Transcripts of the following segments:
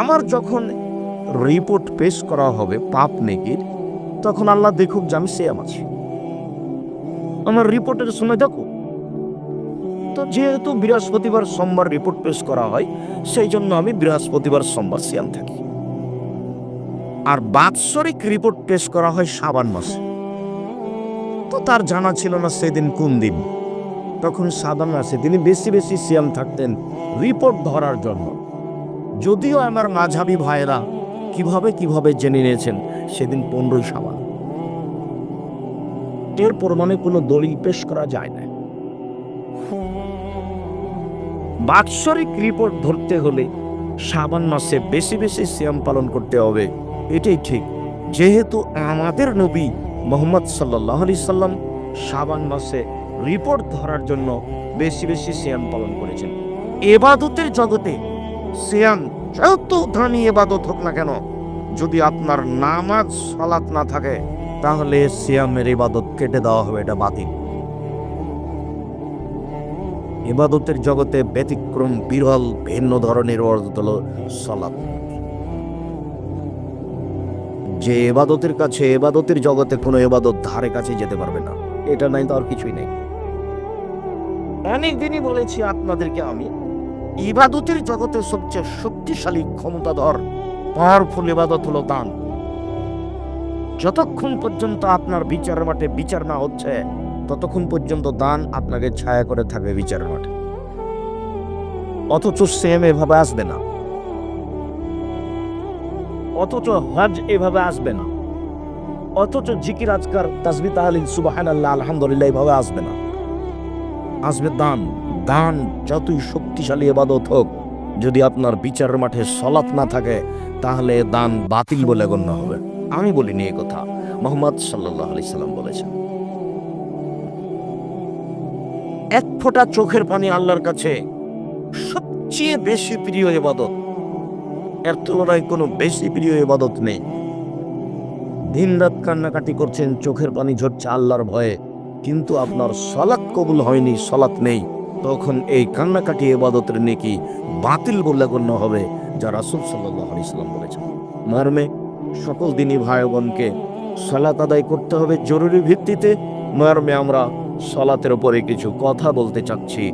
আমার যখন রিপোর্ট পেশ করা হবে পাপ নেকির, তখন আল্লাহ দেখুক যে আমি সিয়াম আছি। আমার রিপোর্টের সময় দেখো, তো যেহেতু বৃহস্পতিবার সোমবার রিপোর্ট পেশ করা হয়, সেই জন্য আমি বৃহস্পতিবার সোমবার সিয়াম থাকি। আর বাৎসরিক রিপোর্ট পেশ করা হয় সাবান মাসে। তো তার জানা ছিল না সেদিন কোন দিন। তখন সাবান মাসে তিনি বেশি বেশি সিয়াম থাকতেন রিপোর্ট ধরার জন্য। যদিও আমার মাঝাবি ভাইয়েরা কীভাবে কীভাবে জেনে নিয়েছেন, সেদিন পনেরোই সাবান। এর প্রমাণে কোনো দলিল পেশ করা যায় না। বাৎসরিক রিপোর্ট ধরতে হলে সাবান মাসে বেশি বেশি সিয়াম পালন করতে হবে। এটাই ঠিক। যেহেতু আমাদের নবী মোহাম্মদ সাল্লাহ আলি সাল্লাম সাবান মাসে রিপোর্ট ধরার জন্য বেশি বেশি সিয়াম পালন করেছেন। এবাদতের জগতে সিয়াম যত দামি এবাদত হোক না কেন, যদি আপনার নামাজ, সালাত না থাকে, তাহলে সিয়ামের ইবাদত কেটে দেওয়া হবে, এটা বাতিল। ইবাদতের জগতে ব্যতিক্রম, বিরল, ভিন্ন ধরনের ইবাদত হলো সালাত। যে এবাদতের কাছে এবাদতের জগতে কোনো এবাদত ধারে কাছে যেতে পারবে না, এটা নাই তো আর কিছুই নেই। অনেকদিনই বলেছি আপনাদেরকে আমি ইবাদতের জগতে সবচেয়ে শক্তিশালী ক্ষমতাধর পাওয়ারফুল ইবাদত হলো দান। যতক্ষণ পর্যন্ত আপনার বিচার মাঠে বিচার না হচ্ছে, ততক্ষণ পর্যন্ত দান আপনাকে ছায়া করে থাকবে বিচার মাঠে। অথচ সেম এভাবে আসবে না। অথচ হজ এভাবে আসবে না। অথচ জিকির, আজকার তাসবি তাহলিল আল্লাহ আলহামদুলিল্লাহ এভাবে আসবে না। আসবে দান। দান যতই শক্তিশালী এবাদত হোক, যদি আপনার বিচারের মাঠে সলাৎ না থাকে, তাহলে দান বাতিল বলে গণ্য হবে। আমি বলিনি এ কথা। মোহাম্মদ সাল্লাহ আলি সাল্লাম বলেছেন। এক ফোঁটা চোখের পানি আল্লাহর কাছে সবচেয়ে বেশি প্রিয় এবাদত। এর তুলনায় কোনো বেশি প্রিয় এবাদত নেই। দিন রাত কান্নাকাটি করছেন, চোখের পানি ঝরছে আল্লাহর ভয়ে, কিন্তু আপনার সলাৎ কবুল হয়নি, সলাৎ নেই। তখন এই কান্নাকাটি এবাদতের নেকি বাতিল বলে গণ্য হবে, যা রাসুল সাল্লাহ ইসলাম বলেছেন। মর্মে, সকল দিনই ভাই বোনকে সলাত আদায় করতে হবে জরুরি ভিত্তিতে। মর্মে, আমরা সলাতের উপরে কিছু কথা বলতে চাচ্ছি।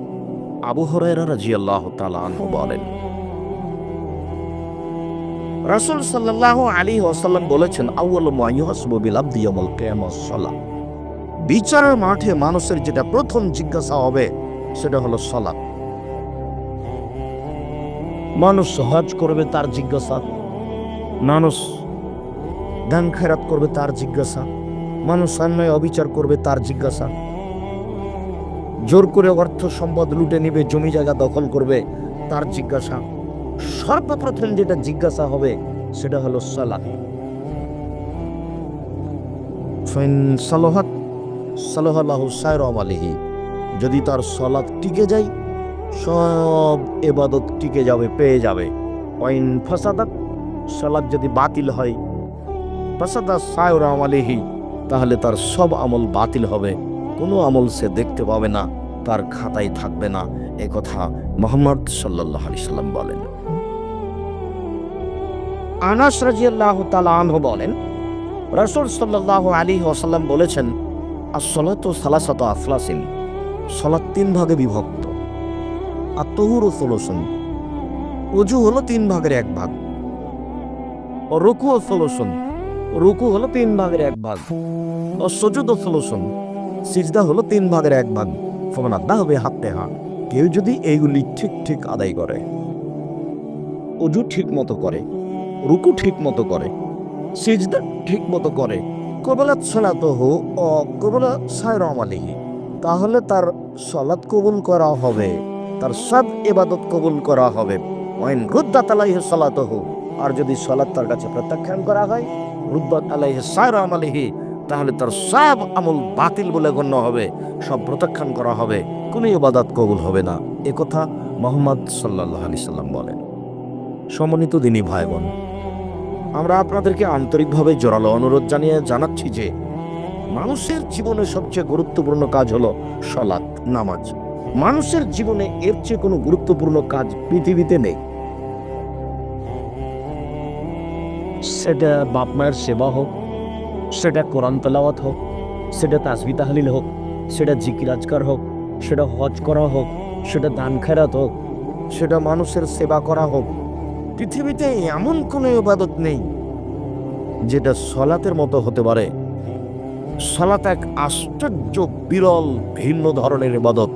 আবু হরাইরা রাজি আল্লাহ তালু বলেন, রাসুল সাল্লাহ আলী ওয়াসাল্লাম বলেছেন আউ্ল মাইহাসবিল আব্দিয়ামল কেয়ামস সালাম বিচারের মাঠে মানুষের যেটা প্রথম জিজ্ঞাসা হবে সেটা হলো সলাপ মানুষ হজ করবে তার জিজ্ঞাসা। মানুষ দান খেরাত করবে তার জিজ্ঞাসা। মানুষ অন্যায় অবিচার করবে তার জিজ্ঞাসা। জোর করে অর্থ সম্পদ লুটে নিবে জমি জায়গা দখল করবে তার জিজ্ঞাসা। সর্বপ্রথম যেটা জিজ্ঞাসা হবে সেটা হলো সালাত। সালোহাত সালোহাল্লাহ সায়রম আলিহি যদি তার সলাদ টিকে যায়, সব এবাদত টিকে যাবে, পেয়ে যাবে। ওয়াইন ফাসাদাত সলাৎ যদি বাতিল হয়, ফাসাদা সায়রাম আলিহি তাহলে তার সব আমল বাতিল হবে। কোনো আমল সে দেখতে পাবে না, তার খাতায় থাকবে না। এ কথা মোহাম্মদ সাল্লাহ আলি সাল্লাম বলেন। আনাস রাজিয়াল্লাহ তালা আনহু বলেন, রসুল সাল্লাহ আলী ওসাল্লাম বলেছেন আসলাত সালাসাত আফলাসিন। সলাৎ তিন ভাগে বিভক্ত। আর তহুর সলোসন। অজু হলো তিন ভাগের এক ভাগ। ও রুকু ও সলোসন। রুকু হলো তিন ভাগের এক ভাগ। ও সজুদ ও সলোসন। সিজদা হলো তিন ভাগের এক ভাগ। ফমান আদা হবে হাতে হাত। কেউ যদি এইগুলি ঠিক ঠিক আদায় করে। অজু ঠিক মতো করে। রুকু ঠিক মতো করে। সিজদা ঠিক মতো করে। কবলাত সলাত হো ও কবলা সায়রম আলিহি তাহলে তার সলাৎ কবুল করা হবে। তার সব এবাদত কবুল করা হবে। ওয়াইন রুদ্দাত আলাইহি সলাত হো আর যদি সলাৎ তার কাছে প্রত্যাখ্যান করা হয়, রুদ্দাত আলাইহি সায়রম আলিহি তাহলে তার সব আমল বাতিল বলে গণ্য হবে। সব প্রত্যাখ্যান করা হবে। কোনো ইবাদত কবুল হবে না। এ কথা মোহাম্মদ সাল্লাহ আলি সাল্লাম বলেন। সমন্বিত দিনী ভাই বোন আমরা আপনাদেরকে আন্তরিকভাবে জোরালো অনুরোধ জানিয়ে জানাচ্ছি যে মানুষের জীবনে সবচেয়ে গুরুত্বপূর্ণ কাজ হলো সলাৎ নামাজ। মানুষের জীবনে এর চেয়ে কোনো গুরুত্বপূর্ণ কাজ পৃথিবীতে নেই। সেটা বাপ মায়ের সেবা হোক সেটা কোরআন তেলাওয়াত হোক সেটা তাসবি তাহলিল হোক সেটা জিকির আজকার হোক সেটা হজ করা হোক সেটা দান খেরাত হোক সেটা মানুষের সেবা করা হোক পৃথিবীতে এমন কোনো ইবাদত নেই যেটা সলাতের মতো হতে পারে। সলাত এক আশ্চর্য, বিরল, ভিন্ন ধরনের ইবাদত,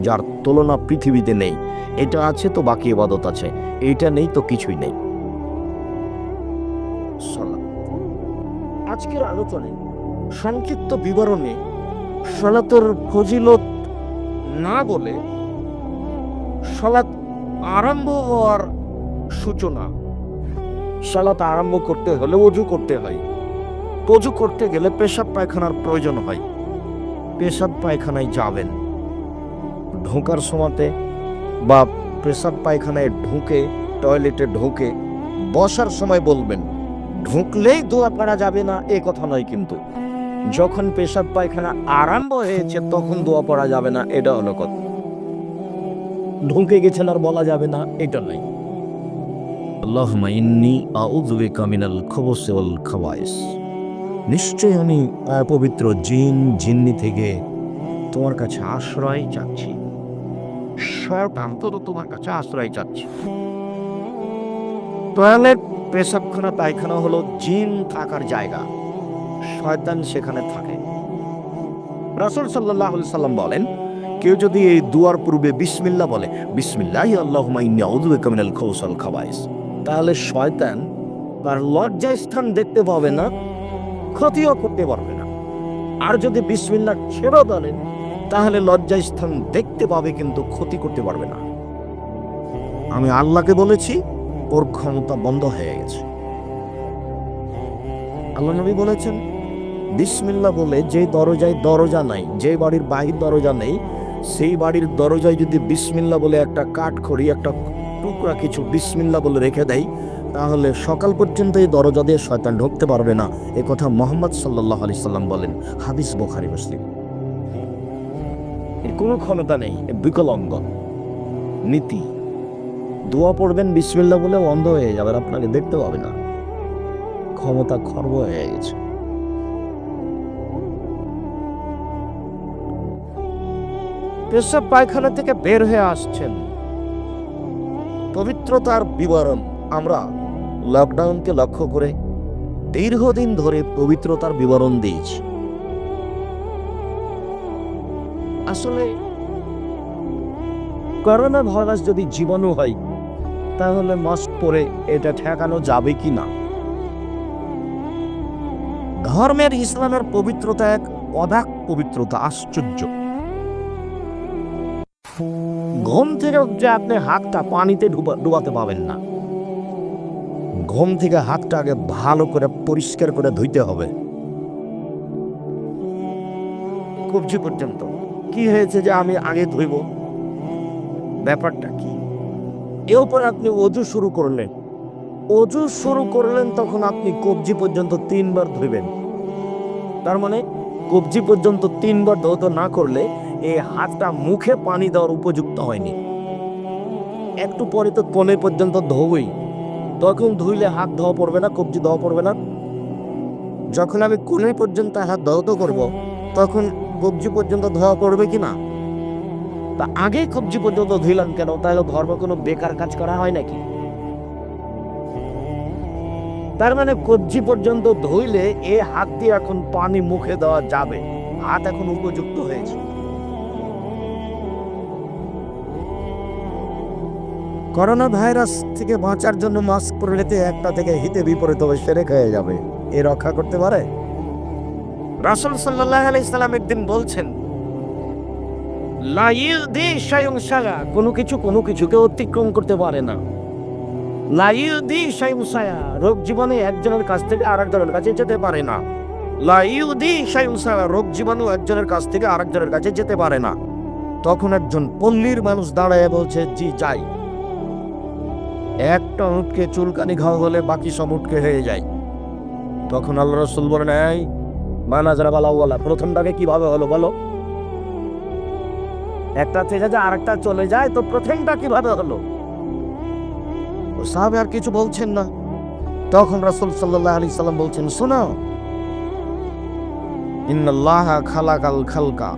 যার তুলনা পৃথিবীতে নেই। এটা আছে তো বাকি ইবাদত আছে। এটা নেই তো কিছুই নেই। সলাত। আজকের আলোচনায় সংক্ষিপ্ত বিবরণে সলাতের ফজিলত না বলে সলাৎ আরম্ভ হওয়ার সূচনা। সালাত আরম্ভ করতে হলে অজু করতে হয়। অজু করতে গেলে পেশাব পায়খানার প্রয়োজন হয়। পেশাব পায়খানায় যাবেন। ঢোকার সময়তে বা পেশাব পায়খানায় ঢুকে, টয়লেটে ঢুকে বসার সময় বলবেন, ঢুকলেই দোয়া করা যাবে না, এ কথা নয় কিন্তু। যখন পেশাব পায়খানা আরম্ভ হয়েছে, তখন দোয়া পড়া যাবে না, এটা হলো কথা। ঢুকে গেছেন আর বলা যাবে না, এটা নয়। আল্লাহুম্মা ইন্নী আউযু বিকা মিনাল খুবুসি ওয়াল খাবাইস নিশ্চয় আমি আহ, পবিত্র জিন জিন্নি থেকে তোমার কাছে আশ্রয় চাচ্ছি। তোমার কাছে আশ্রয় চাচ্ছি। টয়লেট পেশাবখানা পায়খানা হলো জিন থাকার জায়গা। শয়তান সেখানে থাকে। রাসূল আলাইহি সাল্লাম বলেন কেউ যদি এই দুয়ার পূর্বে বিসমিল্লা বলে বিসমিল্লাহি মিনাল খাবাইস তাহলে শয়তান তার লজ্জা স্থান দেখতে পাবে না ক্ষতিও করতে পারবে না। আর যদি বিসমিল্লা ছেড়ে বলেন তাহলে লজ্জা স্থান দেখতে পাবে কিন্তু ক্ষতি করতে পারবে না। আমি আল্লাহকে বলেছি, ওর ক্ষমতা বন্ধ হয়ে গেছে। আল্লাহ নবী বলেছেন বিসমিল্লা বলে যে দরজায় দরজা নাই, যে বাড়ির বাহির দরজা নেই, সেই বাড়ির দরজায় যদি বিসমিল্লা বলে একটা কাঠ খড়ি একটা টুকরা কিছু বিসমিল্লা বলে রেখে দেয় তাহলে সকাল পর্যন্ত এই দরজা দিয়ে শয়তান ঢুকতে পারবে না। এ কথা মোহাম্মদ সাল্লাহ আলি সাল্লাম বলেন, হাদিস বোখারি, মুসলিম। এর কোনো ক্ষমতা নেই বিকলঙ্গ। নীতি। দোয়া পড়বেন বিসমিল্লা বলে অন্ধ হয়ে যাবে আপনাকে দেখতে পাবে না। ক্ষমতা খর্ব হয়ে গেছে। পেশাব পায়খানা থেকে বের হয়ে আসছেন। পবিত্রতার বিবরণ আমরা লকডাউনকে লক্ষ্য করে দীর্ঘদিন ধরে পবিত্রতার বিবরণ দিয়েছি। আসলে, করোনা ভাইরাস যদি জীবাণু হয়, তাহলে মাস্ক পরে এটা ঠেকানো যাবে কি না? ধর্মের ইসলামের পবিত্রতা এক অবাক পবিত্রতা, আশ্চর্য। ঘুম থেকে যে আপনি হাতটা পানিতে ডুবা- ডুবাতে পাবেন না। ঘুম থেকে হাতটা আগে ভালো করে পরিষ্কার করে ধুইতে হবে। কবজি পর্যন্ত। কি হয়েছে যে আমি আগে ধুইব? ব্যাপারটা কি? এর উপর আপনি অজু শুরু করলেন। অজু শুরু করলেন তখন আপনি কবজি পর্যন্ত তিনবার ধুইবেন। তার মানে কবজি পর্যন্ত তিনবার ধৌত না করলে এই হাতটা মুখে পানি দেওয়ার উপযুক্ত হয়নি। একটু পরে তো কোণে পর্যন্ত ধোবই। তখন ধুইলে হাত ধোয়া পড়বে না, কবজি ধোয়া পড়বে না। যখন আমি কোণে পর্যন্ত হাত ধৌত করব, তখন কবজি পর্যন্ত ধোয়া পড়বে কি না? তা আগে কবজি পর্যন্ত ধুইলাম কেন? তাহলে ধর্ম কোনো বেকার কাজ করা হয় নাকি? তার মানে কবজি পর্যন্ত ধুইলে এ হাত দিয়ে এখন পানি মুখে দেওয়া যাবে। হাত এখন উপযুক্ত হয়েছে। করোনা ভাইরাস থেকে বাঁচার জন্য মাস্ক পরলেতে একটা থেকে হিতে বিপরীত হবে সেরেক হয়ে যাবে। এ রক্ষা করতে পারে? রাসূল সাল্লাল্লাহু আলাইহি সাল্লাম একদিন বলছেন, লা ইউদি শাইউন শাগা কোনো কিছু কোনো কিছুকে অতিক্রম করতে পারে না। লা ইউদি শাইউন শায়া রোগ জীবনে একজনের কাছ থেকে আরেকজনের কাছে যেতে পারে না। লা ইউদি শাইউন শায়া রোগ জীবাণু একজনের কাছ থেকে আরেকজনের কাছে যেতে পারে না। তখন একজন পল্লীর মানুষ দাঁড়ায় বলছে, জি, যাই। একটা উটকে চুলকানি খাওয়া হলে বাকি সব উটকে হয়ে যায়। তখন আল্লাহ রসুল বলেন, এই মানাজারা বালাওয়ালা প্রথমটাকে কীভাবে হলো বলো? একটা থেকে যে আরেকটা চলে যায়, তো প্রথমটা কীভাবে হলো? ও সাহেব আর কিছু বলছেন না। তখন রাসূল সাল্লাল্লাহু আলাইহি সাল্লাম বলছেন, শোনো, ইন্নাল্লাহা খালাকাল খালকা,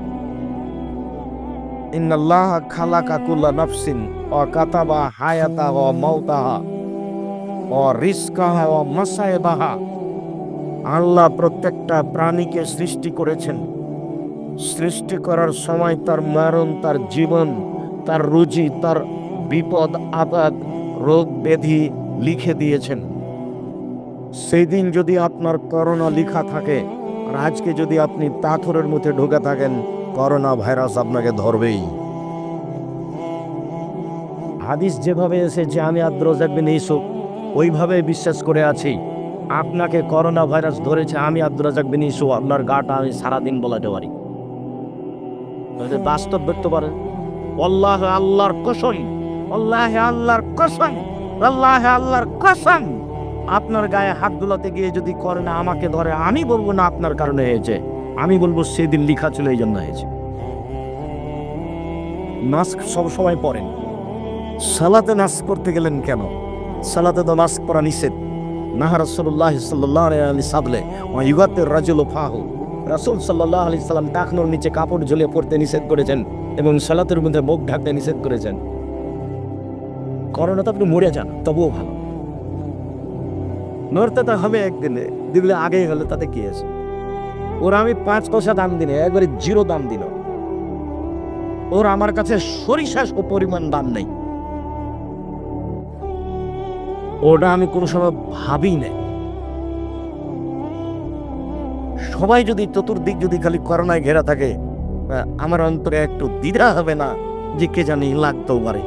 ইন্নাল্লাহা খালাকা কুল্লা নাফসিন। ওয়া কাতাবা হায়াতা মাউতাহা ওয়া রিজকাহা ওয়া মাসায়বাহা আল্লাহ প্রত্যেকটা প্রাণীকে সৃষ্টি করেছেন। সৃষ্টি করার সময় তার মরণ, তার জীবন, তার রুজি, তার বিপদ, আপদ, রোগ, ব্যাধি লিখে দিয়েছেন। সেই দিন যদি আপনার করোনা লেখা থাকে আর আজকে যদি আপনি পাথরের মধ্যে ঢুকে থাকেন, করোনা ভাইরাস আপনাকে ধরবেই। হাদিস যেভাবে এসেছে আমি আব্দুরাজাক বিন ইউসুফ ওইভাবে বিশ্বাস করে আছি, আপনাকে করোনা ভাইরাস ধরেছে আমি আব্দুরাজাক বিন ইউসুফ, আপনার গাটা আমি সারাদিন বলাতে পারি। বাস্তব দেখতে পারেন আল্লাহ আল্লাহর কসম, আল্লাহ আল্লাহর কসম, আল্লাহ আল্লাহর কসম, আপনার গায়ে হাত দুলাতে গিয়ে যদি করে না আমাকে ধরে, আমি বলব না আপনার কারণে হয়েছে, আমি বলব সেদিন লিখা ছিল এই জন্য হয়েছে। মাস্ক সব সময় পরেন। সালাতে নাস করতে গেলেন কেন? সালাতে তো মাস্ক পরা নিষেধ। নাহা রসুল্লাহ সাল্লাহ আলী সাদলে ইউগাতের রাজুল ফাহু। রাসুল সাল্লাহ আলি সাল্লাম টাকনোর নিচে কাপড় ঝুলিয়ে পড়তে নিষেধ করেছেন এবং সালাতের মধ্যে মুখ ঢাকতে নিষেধ করেছেন। করোনা তো আপনি মরে যান, তবুও ভালো। নড়তে তো হবে একদিনে দিলে আগেই হলে তাতে কি আছে? ওরা আমি পাঁচ পয়সা দাম দিনে, একবারে জিরো দাম দিল। ওর আমার কাছে সরিষা পরিমাণ দাম নেই। ওটা আমি কোনো সময় ভাবি নাই। সবাই যদি চতুর্দিক যদি খালি করোনায় ঘেরা থাকে আমার অন্তরে একটু দ্বিধা হবে না যে কে জানি লাগতেও পারে।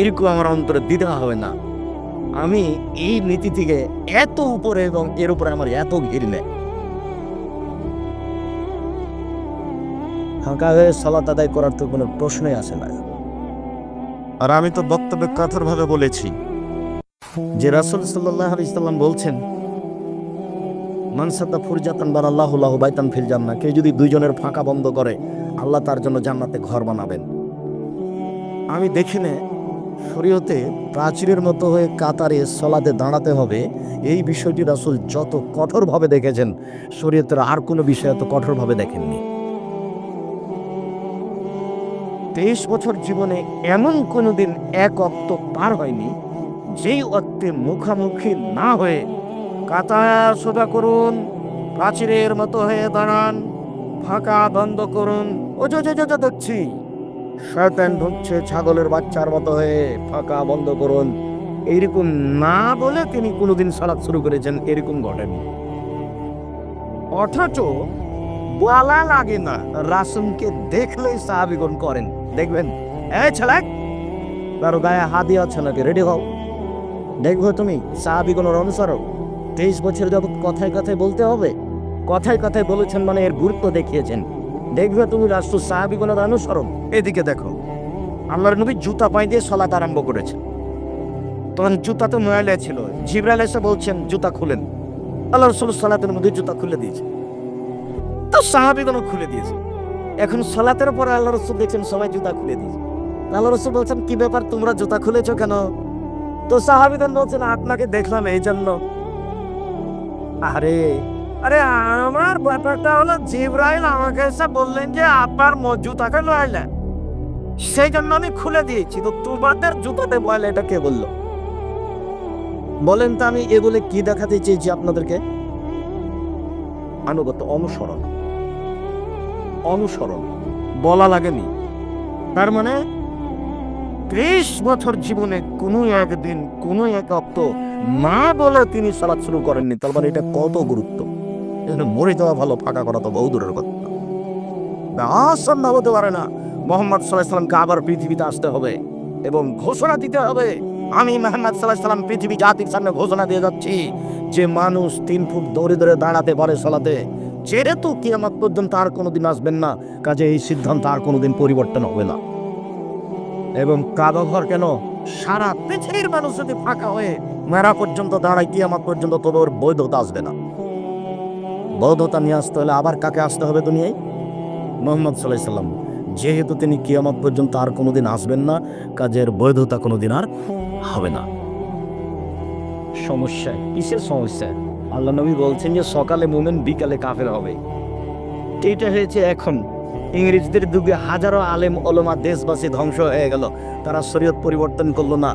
এরকম আমার অন্তরে দ্বিধা হবে না। আমি এই নীতি থেকে এত উপরে এবং এর উপরে আমার এত ঘির নেই। ফাঁকা হয়ে সালাত আদায় করার তো কোনো প্রশ্নই আসে না। আর আমি তো বক্তব্যে কঠোরভাবে বলেছি। যে রাসুল সাল্লাহ ইসলাম বলছেন মানসাদা ফুরজাতান বান আল্লাহ বাইতান ফিল জান্না কেউ যদি দুইজনের ফাঁকা বন্ধ করে, আল্লাহ তার জন্য জান্নাতে ঘর বানাবেন। আমি দেখিনি শরীয়তে প্রাচীরের মতো হয়ে কাতারে সলাতে দাঁড়াতে হবে। এই বিষয়টি রাসুল যত কঠোরভাবে দেখেছেন, শরীয়তের আর কোনো বিষয় এত কঠোরভাবে দেখেননি। তেইশ বছর জীবনে এমন কোনো দিন এক অক্ত পার হয়নি, যেই অক্তে মুখামুখি না হয়ে কাতার সোজা করুন, প্রাচীরের মতো হয়ে দাঁড়ান, ফাঁকা বন্ধ করুন। ও যো দেখছি শয়তান ঢুকছে ছাগলের বাচ্চার মতো হয়ে ফাঁকা বন্ধ করুন। এইরকম না বলে তিনি কোনোদিন সালাদ শুরু করেছেন, এরকম ঘটেনি। অথচ বলা লাগে না, রাসুলকে দেখলেই সাহাবিগণ করেন। দেখবেন? এই ছেলে কারও গায়ে হাতি আছে নাকি? রেডি হও। দেখব তুমি সাহাবিগণের অনুসরণ তেইশ বছর যাবৎ কথায় কথায় বলতে হবে। কথায় কথায় বলেছেন মানে এর গুরুত্ব দেখিয়েছেন। দেখবে তুমি রাষ্ট্র সাহাবিগণের অনুসরণ এদিকে দেখো, আল্লাহর নবী জুতা পাই দিয়ে সলাত আরম্ভ করেছে তখন জুতা তো ময়লা ছিল। জিবরাল এসে বলছেন, জুতা খুলেন। আল্লাহ রসুল সালাতের মধ্যে জুতা খুলে দিয়েছে। তো সাহাবিগণও খুলে দিয়েছে। এখন সলাতের পরে আল্লাহ রসুল দেখছেন সবাই জুতা খুলে দিয়েছে। আল্লাহ রসুল বলছেন, কি ব্যাপার, তোমরা জুতা খুলেছো কেন? তো সাহাবিদান বলছেন, আপনাকে দেখলাম এই জন্য আরে আরে, আমার ব্যাপারটা হলো, জিব্রাইল আমাকে এসে বললেন যে আপনার জুতাকে লয়ালেন সেই জন্য আমি খুলে দিয়েছি। তো তোমাদের জুতাতে বয়লে এটা কে বলল? বলেন তো আমি এগুলো কি দেখাতে চেয়েছি আপনাদেরকে? আনুগত অনুসরণ। অনুসরণ, বলা লাগেনি। তার মানে ত্রিশ বছর জীবনে কোনো একদিন কোনো এক অপ্ত না বলে তিনি সালাদ শুরু করেননি। তার মানে এটা কত গুরুত্ব? মরে যাওয়া ভালো, ফাঁকা করা তো বহু দূরের কথা। অসম্ভব হতে পারে না। মোহাম্মদ সাল্লাহ সাল্লামকে আবার পৃথিবীতে আসতে হবে এবং ঘোষণা দিতে হবে। আমি মোহাম্মদ সাল্লাহ সাল্লাম পৃথিবী জাতির সামনে ঘোষণা দিয়ে যাচ্ছি যে মানুষ তিন ফুট দৌড়ে দৌড়ে দাঁড়াতে পারে সলাতে। যেহেতু কিয়ামত পর্যন্ত আর কোনোদিন আসবেন না। কাজে এই সিদ্ধান্ত আর কোনোদিন পরিবর্তন হবে না। এবং কাদো ঘর কেন? সারা পৃথিবীর মানুষ যদি ফাঁকা হয়ে মেরা পর্যন্ত দাঁড়ায়, কিয়ামত পর্যন্ত তবে ওর বৈধতা আসবে না। বৈধতা নিয়ে আসতে হলে আবার কাকে আসতে হবে দুনিয়ায়? মোহাম্মদ সাল্লাম। যেহেতু তিনি কিয়ামত পর্যন্ত আর কোনোদিন আসবেন না, কাজের বৈধতা কোনোদিন আর হবে না। সমস্যা? কিসের সমস্যা? আল্লাহ নবী বলছেন যে সকালে মোমেন বিকালে কাফের হবে। এটা হয়েছে এখন। ইংরেজদের যুগে হাজারো আলেম, ওলমা দেশবাসী ধ্বংস হয়ে গেল। তারা শরীয়ত পরিবর্তন করল না।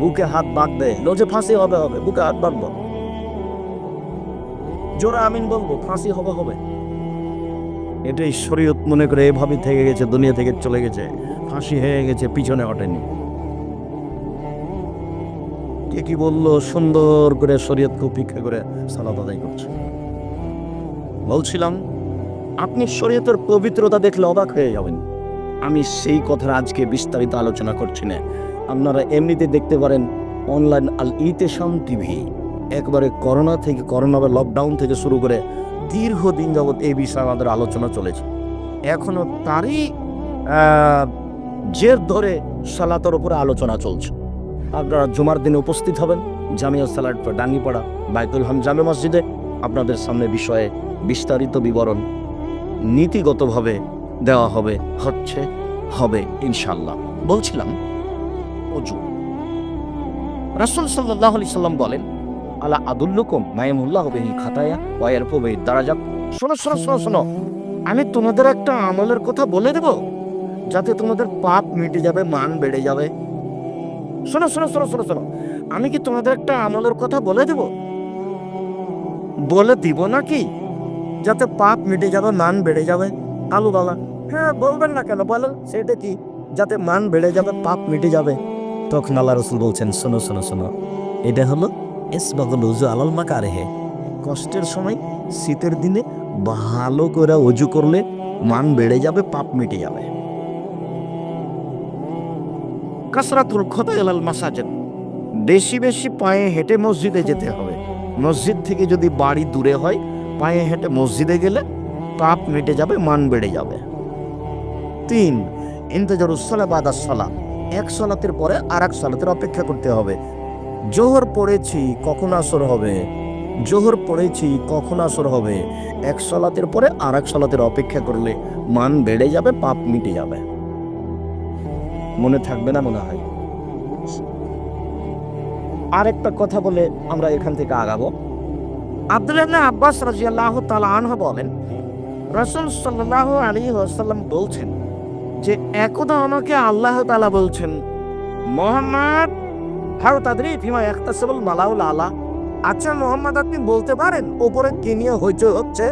বুকে হাত বাঁধবে লোজে ফাঁসি হবে হবে, বুকে হাত বাঁধবো। জোরা আমিন বলব, ফাঁসি হবে হবে। এটাই শরীয়ত মনে করে এভাবে থেকে গেছে, দুনিয়া থেকে চলে গেছে। ফাঁসি হয়ে গেছে, পিছনে হটেনি। কে কি বলল, সুন্দর করে শরীয়তকে উপেক্ষা করে সালাদ আদায় করছে। বলছিলাম, আপনি শরীয়তের পবিত্রতা দেখলে অবাক হয়ে যাবেন। আমি সেই কথার আজকে বিস্তারিত আলোচনা করছি না। আপনারা এমনিতে দেখতে পারেন অনলাইন আল ইতেশাম টিভি একবারে করোনা থেকে, করোনা বা লকডাউন থেকে শুরু করে দীর্ঘদিন যাবৎ এই বিষয়ে আমাদের আলোচনা চলেছে। এখনও তারই জের ধরে সালাতের উপরে আলোচনা চলছে। আপনারা জুমার দিনে উপস্থিত হবেন। জামিয়া সালাড ডাঙ্গিপাড়া বাইতুল হাম জামে মসজিদে আপনাদের সামনে বিষয়ে বিস্তারিত বিবরণ নীতিগতভাবে দেওয়া হবে, হচ্ছে, হবে ইনশাল্লাহ বলছিলাম, অজু। রাসুল সাল্লাহ আলি সাল্লাম বলেন, আলা আদুল্লুকুম মায়ামুল্লাহ বেহি খাতায়া ওয়ার পবে দারাজাত। শোনো শোনো শোনো শোনো, আমি তোমাদের একটা আমলের কথা বলে দেব, যাতে তোমাদের পাপ মিটে যাবে, মান বেড়ে যাবে। শোনো শোনো শোনো শোনো শোনো। আমি কি তোমাদের একটা আমলের কথা বলে দেব? বলে দিব নাকি? যাতে পাপ মিটে যাবে, মান বেড়ে যাবে। আলু বাবা হ্যাঁ বলবেন না কেন? বলেন সেটা কি? যাতে মান বেড়ে যাবে, পাপ মিটে যাবে। তখন আল্লাহ রসুল বলছেন, শোনো শোনো শোনো। এটা হলো এসবাগুল উজু আলাল মাকা রেহে কষ্টের সময়, শীতের দিনে ভালো করে অজু করলে মান বেড়ে যাবে, পাপ মিটে যাবে। কাসরাতুল খোদা এলাল মাসাজেদ। বেশি বেশি পায়ে হেঁটে মসজিদে যেতে হবে। মসজিদ থেকে যদি বাড়ি দূরে হয়, পায়ে হেঁটে মসজিদে গেলে পাপ মিটে যাবে, মান বেড়ে যাবে। তিন ইন্তজারুসলা বাদা সলা। এক সলাতের পরে আর এক সলাতের অপেক্ষা করতে হবে। জোহর পড়েছি, কখন আসর হবে? জোহর পড়েছি, কখন আসর হবে? এক সলাতের পরে আর এক সলাতের অপেক্ষা করলে মান বেড়ে যাবে, পাপ মিটে যাবে। মনে থাকবে না মনে হয়। আরেকটা কথা বলে আমরা এখান থেকে আগাবো। আব্দুল্লাহ আব্বাস রাজিয়াল্লাহ তালা আনহা বলেন, রসুল সাল্লাহ আলী ওয়াসাল্লাম বলছেন যে, একদা আমাকে আল্লাহ তালা বলছেন, মোহাম্মদ হাও তাদের ফিমা একতাসেবল মালাউল আলা? আচ্ছা মোহাম্মদ, আপনি বলতে পারেন, উপরে কি নিয়ে হইচই হচ্ছে?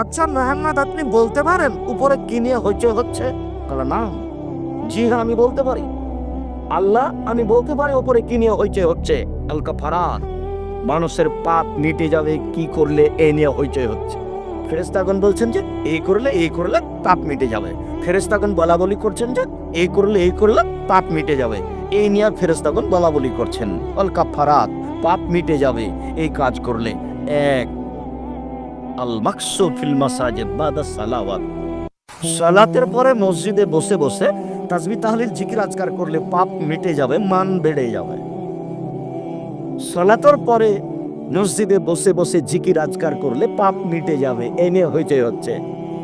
আচ্ছা মোহাম্মদ, আপনি বলতে পারেন, উপরে কি নিয়ে হইচই হচ্ছে? না জি হ্যাঁ আমি বলতে পারি। আল্লাহ আমি বলতে পারি, ওপরে কি নিয়ে হইচই হচ্ছে? আলকা ফারাত মানুষের পাপ মিটে যাবে, কি করলে এ নিয়ে হইচই হচ্ছে? ফেরেস্তাগণ বলছেন যে এই করলে এই করলে পাপ মিটে যাবে। ফেরেস্তাগণ বলা বলি করছেন যে এই করলে এই করলে পাপ মিটে যাবে। এই নিয়ে ফেরেস্তাগণ বলা বলি করছেন। অল ফারাত পাপ মিটে যাবে, এই কাজ করলে। এক আল মাকসু ফিল মাসাজিদ বাদা সালাওয়াত। সালাতের পরে মসজিদে বসে বসে তাসবি তাহলিল জিকির আজকার করলে পাপ মিটে যাবে, মান বেড়ে যাবে। সালাতের পরে মসজিদে বসে বসে জিকির আজকার করলে পাপ মিটে যাবে, এ নিয়ে হইচই হচ্ছে।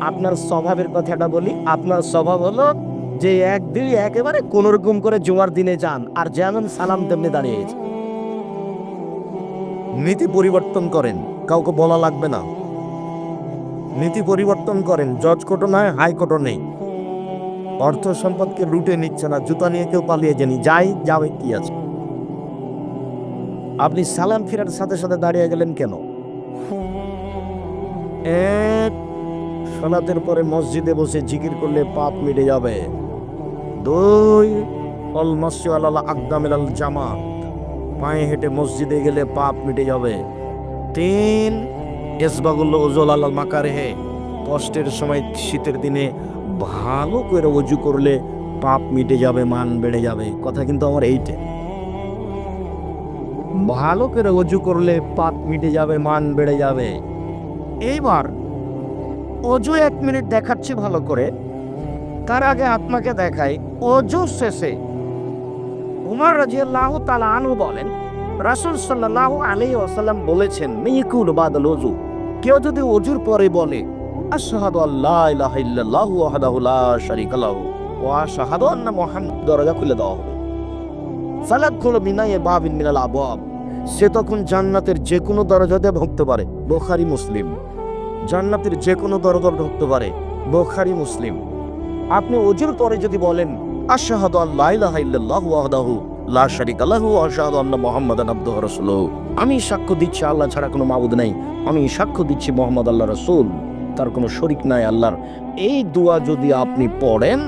আপনার স্বভাবের কথাটা বলি, আপনার স্বভাব হলো যে একদিন একেবারে কোন রকম করে জুমার দিনে যান, আর যেমন সালাম তেমনি দাঁড়িয়েছে। নীতি পরিবর্তন করেন, কাউকে বলা লাগবে না। নীতি পরিবর্তন করেন, জজ কোর্টও নয় হাইকোর্টও নেই। অর্থ সম্পদকে লুটে নিচ্ছে না, জুতা নিয়ে কেউ পালিয়ে যানি যাই যাবে কি আছে। আপনি সালাম ফিরার সাথে সাথে দাঁড়িয়ে গেলেন কেন? এক সলাতের পরে মসজিদে বসে জিকির করলে পাপ মিটে যাবে। দুই, অল মৎস্য আল্লাহ আকদামিল জামাত। পায়ে হেঁটে মসজিদে গেলে পাপ মিটে যাবে। তিন এসবাগুল্লো ওজল আল্লাহ মাকারেহে। কষ্টের সময় শীতের দিনে ভালো করে অজু করলে পাপ মিটে যাবে, মান বেড়ে যাবে। কথা কিন্তু আমার এইটা ভালো করে অজু করলে পাপ মিটে যাবে, মান বেড়ে যাবে। এইবার অজু এক মিনিট দেখাচ্ছি ভালো করে। তার আগে আপনাকে দেখাই, অজু শেষে উমর রাজিয়াল্লাহু তাআলা আনু বলেন, রাসুল সাল্লাল্লাহু আলাইহি ওয়াসাল্লাম বলেছেন, মিকুল বাদল অজু। কেউ যদি অজুর পরে বলে আশহাদু আল্লা ইলাহা ইল্লাল্লাহু ওয়াহদাহু লা শারীকা লাহু ওয়া আশহাদু আন্না মুহাম্মাদ দরজা খুলে দেওয়া হবে। ফালাদখুলু মিন আইয়ি বাবিন মিনাল আবওয়াব। সে তখন জান্নাতের যে কোনো দরজাতে ঢুকতে পারে। বোখারি, মুসলিম। জান্নাতের যে কোনো দরজা ঢুকতে পারে। বোখারি, মুসলিম। আপনি অজুর পরে যদি বলেন, আশহাদু আল্লা ইলাহা ইল্লাল্লাহু ওয়াহদাহু লা শারিকা লাহু ওয়া আশহাদু আন্না মুহাম্মাদান আবদুহু রাসূলুহু। আমি সাক্ষ্য দিচ্ছি, আল্লাহ ছাড়া কোনো মাবুদ নাই। আমি সাক্ষ্য দিচ্ছি মোহাম্মদ আল্লাহ রাসূল। তার কোনো শরিক নাই আল্লাহর। এই দোয়া যদি আপনি পড়েন,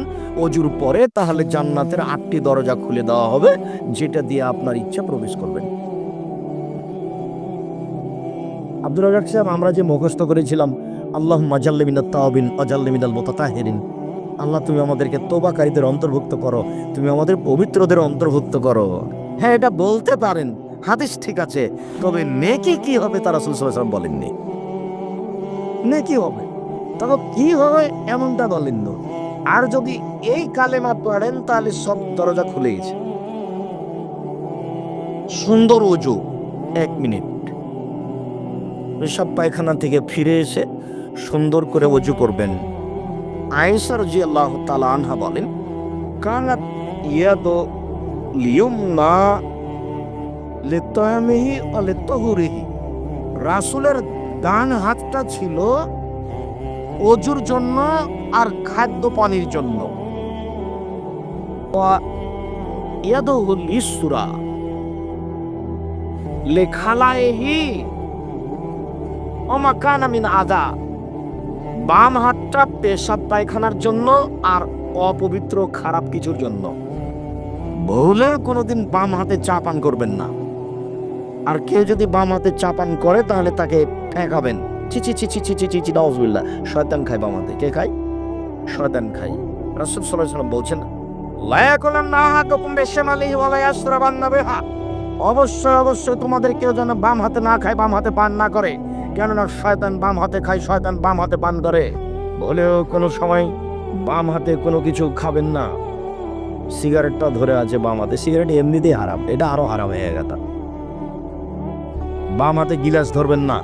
অজুর পরে, তাহলে জান্নাতের আটটি দরজা খুলে দেওয়া হবে, যেটা দিয়ে আপনার ইচ্ছা প্রবেশ করবেন আব্দুল রাজাক সাহেব, আমরা যে মুখস্থ করেছিলাম আল্লাহ মাজাল্লিমিনাল তাওবিন আজাল্লিমিনাল মোতাতাহেরিন। আল্লাহ, তুমি আমাদেরকে তোবাকারীদের অন্তর্ভুক্ত করো, তুমি আমাদের পবিত্রদের অন্তর্ভুক্ত করো। হ্যাঁ এটা বলতে পারেন, হাদিস ঠিক আছে, তবে নেকি কি হবে তারা সুলসালাম বলেননি। নেকি হবে? তবে কি হবে এমনটা বলেন না আর যদি এই কালেমা পড়েন, তাহলে সব দরজা খুলে গেছে। সুন্দর অজু এক মিনিট। পেশাব পায়খানা থেকে ফিরে এসে সুন্দর করে অজু করবেন। আয়েশা জি আল্লাহ তালা আনহা বলেন, কানাত ইয়াদ লিয়ুম না লেতয়ামিহি ও লেতহুরিহি রাসুলের ডান হাতটা ছিল অজুর জন্য আর খাদ্য পানির জন্য। ইসরা। লেখালায়েহি অমাকানা মিন আদা। বাম হাতটা পেশাব পায়খানার জন্য আর অপবিত্র খারাপ কিছুর জন্য। ভুলে কোনোদিন বাম হাতে চা পান করবেন না। আর কেউ যদি বাম হাতে চা পান করে, তাহলে তাকে ফেঁকাবেন ছি ছি ছি ছি নওয়াজবিল্লা শয়তান খায় বাম হাতে। কে খায়? শয়তান খায়। রাসূল সাল্লাল্লাহু আলাইহি ওয়াসাল্লাম বলছেন অবশ্যই অবশ্যই তোমাদের কেউ যেন বাম হাতে না খায়, বাম হাতে পান না করে। কেননা শয়তান বাম হাতে খায়, শয়তান বাম হাতে পান করে। বলেও কোনো সময় বাম হাতে কোনো কিছু খাবেন না। সিগারেটটা ধরে আছে বাম হাতে। সিগারেট এমনিতেই হারাম। এটা আরও হারাম হয়ে গেছে। বাম হাতে গিলাস ধরবেন না।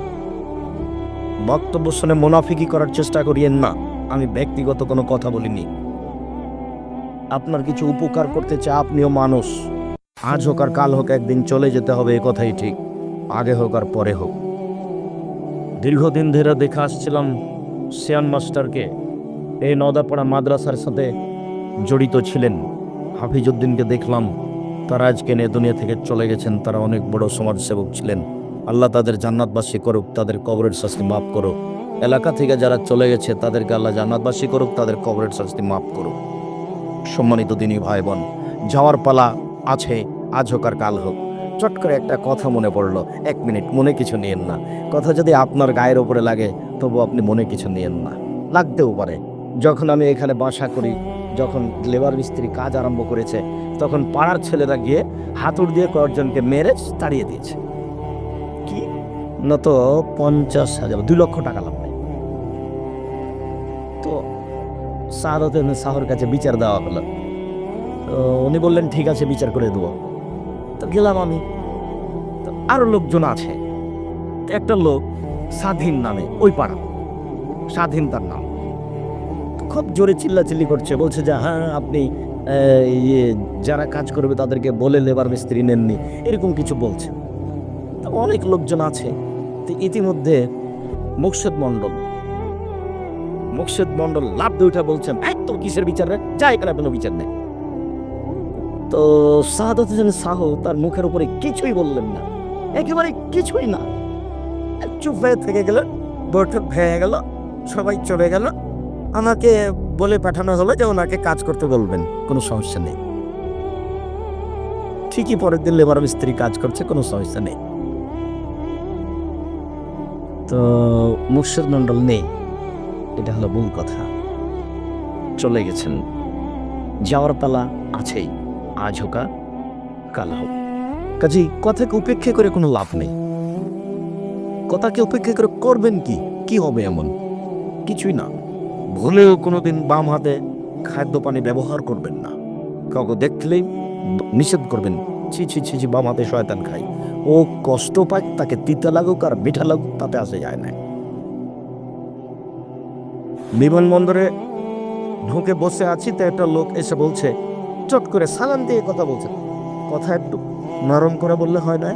বক্তব্য শুনে মুনাফিকি করার চেষ্টা করিয়েন না। আমি ব্যক্তিগত কোনো কথা বলিনি। আপনার কিছু উপকার করতে চায় আপনিও মানুষ। আজ হোক আর কাল হোক একদিন চলে যেতে হবে, এ কথাই ঠিক। আগে হোক আর পরে হোক। দীর্ঘদিন ধরে দেখে আসছিলাম সিয়ান মাস্টারকে। এই নদাপাড়া মাদ্রাসার সাথে জড়িত ছিলেন। হাফিজউদ্দিনকে দেখলাম, তারা আজকে নিয়ে দুনিয়া থেকে চলে গেছেন। তারা অনেক বড় সমাজসেবক ছিলেন। আল্লাহ তাদের জান্নাতবাসী করুক, তাদের কবরের শাস্তি মাফ করুক। এলাকা থেকে যারা চলে গেছে, তাদেরকে আল্লাহ জান্নাতবাসী করুক, তাদের কবরের শাস্তি মাফ করুক। সম্মানিত দিনই ভাই বোন যাওয়ার পালা আছে, আজ হোক আর কাল হোক। চট করে একটা কথা মনে পড়ল, এক মিনিট, মনে কিছু নিয়েন না। কথা যদি আপনার গায়ের ওপরে লাগে, তবু আপনি মনে কিছু নিয়েন না। লাগতেও পারে। যখন আমি এখানে বাসা করি, যখন লেবার মিস্ত্রি কাজ আরম্ভ করেছে, তখন পাড়ার ছেলেরা গিয়ে হাতুড় দিয়ে কয়েকজনকে মেরে তাড়িয়ে দিয়েছে। নত পঞ্চাশ হাজার, দুই লক্ষ টাকা লাগবে। তো সাহাদতের শাহর কাছে বিচার দেওয়া হলো। তো উনি বললেন, ঠিক আছে, বিচার করে দেবো। তো গেলাম আমি। তো আরও লোকজন আছে। একটা লোক স্বাধীন নামে, ওই পাড়া। স্বাধীন তার নাম। খুব জোরে চিল্লাচিল্লি করছে, বলছে যে হ্যাঁ আপনি ইয়ে যারা কাজ করবে তাদেরকে বলে লেবার মিস্ত্রি নেননি। এরকম কিছু বলছে। তো অনেক লোকজন আছে। ইতিমধ্যে মুর্শেদ মণ্ডল। মুর্শেদ মণ্ডল লাভ উঠে বলছেন, এই তো কিসের বিচার যা এখানে কোনো বিচার নেই। তো সাহাদত হোসেন সাহু তার মুখের উপরে কিছুই বললেন না। একেবারে কিছুই না। চুপ হয়ে থেকে গেল, বৈঠক ভেঙে গেল, সবাই চলে গেল। আমাকে বলে পাঠানো হলো যে ওনাকে কাজ করতে বলবেন, কোনো সমস্যা নেই। ঠিকই পরের দিন লেবার মিস্ত্রি কাজ করছে, কোনো সমস্যা নেই। তো মুর্শিদ মন্ডল নেই। এটা হলো মূল কথা। চলে গেছেন। যাওয়ার পালা আছেই। আজ হোক কাল হোক। কাজেই কথাকে উপেক্ষা করে কোনো লাভ নেই। কথাকে উপেক্ষা করে করবেন কি? কি হবে এমন? কিছুই না। ভুলেও কোনোদিন বাম হাতে খাদ্য পানি ব্যবহার করবেন না। কাউকে দেখলেই নিষেধ করবেন, ছি ছি ছি ছি, বাম হাতে শয়তান খাই ও কষ্ট পাক তাকে তিতা লাগুক আর মিঠা লাগুক, তাতে আসে যায় না। বিমানবন্দরে ঢুকে বসে আছি, তো একটা লোক এসে বলছে, চট করে সালাম দিয়ে কথা বলছে। কথা একটু নরম করে বললে হয় না?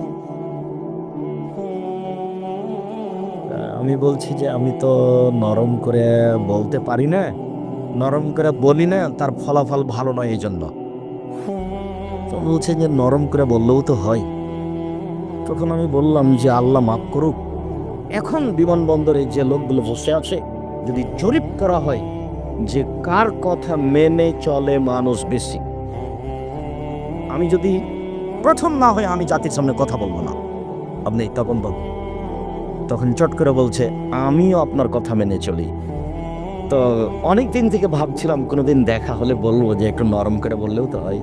আমি বলছি যে আমি তো নরম করে বলতে পারি না, নরম করে বলি না, তার ফলাফল ভালো নয় এই জন্য। তো বলছে যে নরম করে বললেও তো হয়। তখন আমি বললাম যে আল্লাহ মাফ করুক। এখন বিমানবন্দরে যে লোকগুলো বসে আছে, যদি জরিপ করা হয় যে কার কথা মেনে চলে মানুষ বেশি, আমি যদি প্রথম না হয় আমি জাতির সামনে কথা বলব না। আপনি তখন বল তখন চট করে বলছে, আমিও আপনার কথা মেনে চলি। তো অনেক দিন থেকে ভাবছিলাম, কোনোদিন দেখা হলে বলব যে একটু নরম করে বললেও তো হয়।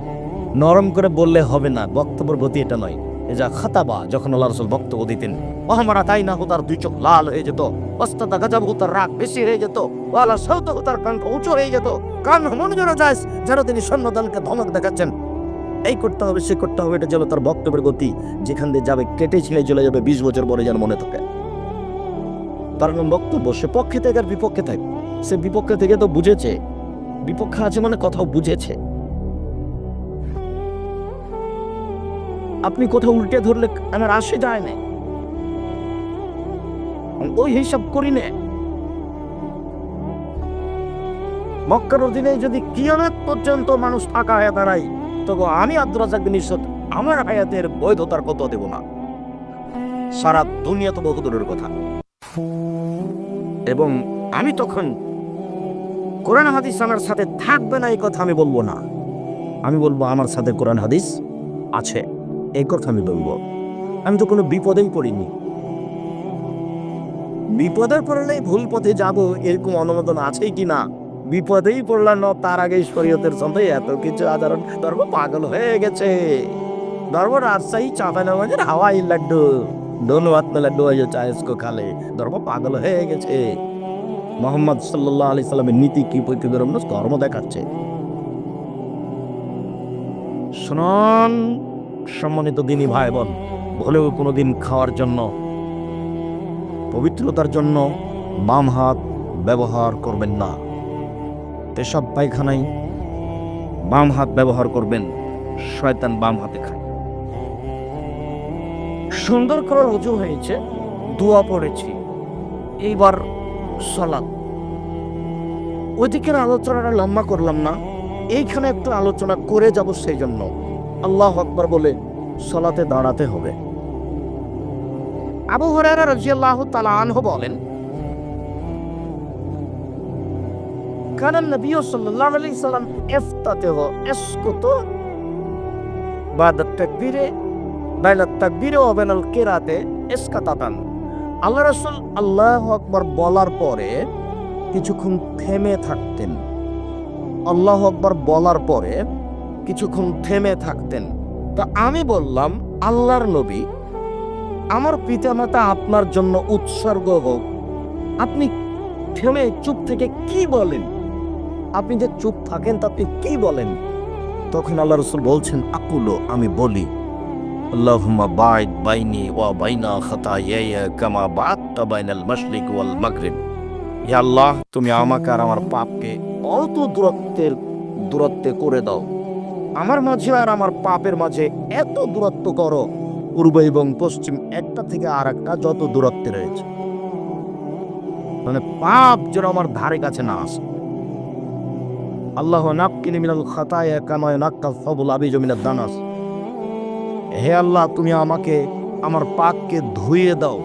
নরম করে বললে হবে না, বক্তব্যের গতি এটা নয়। যা খাতাবা, যখন আল্লাহ রসুল বক্তব্য দিতেন, মহামারা তাই না হতার দুই চোখ লাল হয়ে যেত অস্তাদা গাজাব হতার রাগ বেশি হয়ে যেত, ওয়ালা সৌত হতার কণ্ঠ উঁচু হয়ে যেত, কান মনে যেন যায়, যেন তিনি সৈন্যদলকে ধমক দেখাচ্ছেন। এই করতে হবে, সে করতে হবে, এটা যেন তার বক্তব্যের গতি, যেখান দিয়ে যাবে, কেটে ছিঁড়ে চলে যাবে, বিশ বছর পরে যেন মনে থাকে। তার নাম বক্তব্য, সে পক্ষে থেকে আর বিপক্ষে থাকে সে বিপক্ষে থেকে তো বুঝেছে। বিপক্ষে আছে মানে কথাও বুঝেছে। আপনি কোথাও উল্টে ধরলে আমার আসে যায় না। ওই হিসাব করি না। মক্কার অধীনে যদি কিয়ামত পর্যন্ত মানুষ থাকা হয়ে দাঁড়াই তবে আমি আব্দুল রাজাক আমার হায়াতের বৈধতার কত দেব না। সারা দুনিয়া তো বহু দূরের কথা। এবং আমি তখন কোরআন হাদিস আমার সাথে থাকবে না, এই কথা আমি বলব না। আমি বলব আমার সাথে কোরআন হাদিস আছে। এই কথা আমি বলব। আমি তো কোনো বিপদেই পড়িনি। বিপদে পড়লে ভুল পথে যাব, এরকম অনুমোদন আছে কি না? বিপদেই পড়লাম না, তার আগে শরীয়তের সাথে এত কিছু আচরণ। ধর্ম পাগল হয়ে গেছে। ধর্ম রাজশাহী চাঁপানগঞ্জের হাওয়াই লাড্ডু। হাত লাড্ডু হয়ে যাচ্ছে আয়েসকো খালে। ধর্ম পাগল হয়ে গেছে। মোহাম্মদ সাল্লাহ আলি সাল্লামের নীতি কি প্রতিধর্ম ধর্ম দেখাচ্ছে। শুনুন। সম্মানিত দিনী ভাই বোন ভুলেও কোনোদিন খাওয়ার জন্য, পবিত্রতার জন্য বাম হাত ব্যবহার করবেন না। তেসব পায়খানায় বাম হাত ব্যবহার করবেন, শয়তান বাম হাতে খায়। সুন্দর করে রুজু হয়েছে, দোয়া পড়েছি, এইবার সলাৎ ওইদিকের আলোচনাটা লম্বা করলাম না, এইখানে একটু আলোচনা করে যাব সেই জন্য। আল্লাহ আকবর বলে সলাতে দাঁড়াতে হবে আবু হরারা রাজিয়াল্লাহু তাআলা আনহু বলেন كان النبي صلى الله عليه وسلم يفتتح يسقط بعد التكبير بين التكبير وبين القراءة اسقطatan আল্লাহ রাসূল আল্লাহু আকবার বলার পরে কিছুক্ষণ থেমে থাকতেন আল্লাহু আকবার বলার পরে কিছুক্ষণ থেমে থাকতেন। তা আমি বললাম, আল্লাহর নবী, আমার পিতামাতা আপনার জন্য উৎসর্গ হোক। আপনি থেমে চুপ থেকে কি বলেন? আপনি যে চুপ থাকেন তা আপনি কি বলেন? তখন আল্লাহ রসুল বলছেন, আকুলো, আমি বলি বাইনি বাইনা বাইনাল ওয়াল আল্লাহ, তুমি আমাকে আর আমার পাপকে অত দূরত্বের, দূরত্বে করে দাও। আমার মাঝে আর আমার পাপের মাঝে এত দূরত্ব করো। পূর্ব এবং পশ্চিম একটা থেকে আর একটা যত দূরত্বে রয়েছে। মানে পাপ যেন আমার ধারে কাছে না আসে। আল্লাহ নাক্কিনি মিনাল খাতায়া কামা নাক্কাল ফাবুল আবিজ মিনাদ দানাস। হে আল্লাহ, তুমি আমাকে, আমার পাককে ধুয়ে দাও।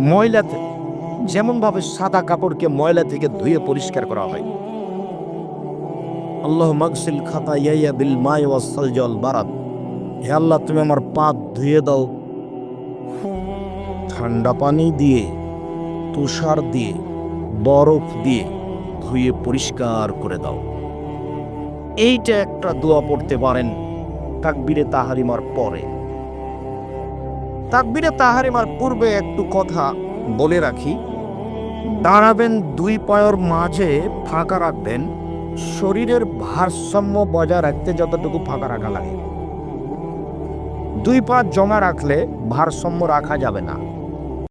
ময়লাতে যেমন ভাবে সাদা কাপড়কে ময়লা থেকে ধুয়ে পরিষ্কার করা হয় আল্লাহ মাকসিল খাতা ইয়াইয়া বিল মাই ওয়াসাল জল বারাত হে আল্লাহ, তুমি আমার পা ধুয়ে দাও, ঠান্ডা পানি দিয়ে, তুষার দিয়ে, বরফ দিয়ে ধুয়ে পরিষ্কার করে দাও। এইটা একটা দোয়া পড়তে পারেন তাকবিরে তাহারিমার পরে। তাকবিরে তাহারিমার পূর্বে একটু কথা বলে রাখি। দাঁড়াবেন দুই পায়ের মাঝে, ফাঁকা রাখবেন, শরীরের ভারসাম্য বজায় রাখতে যতটুকু ফাঁকা রাখা লাগে। দুই পা জমা রাখলে ভারসাম্য রাখা যাবে না।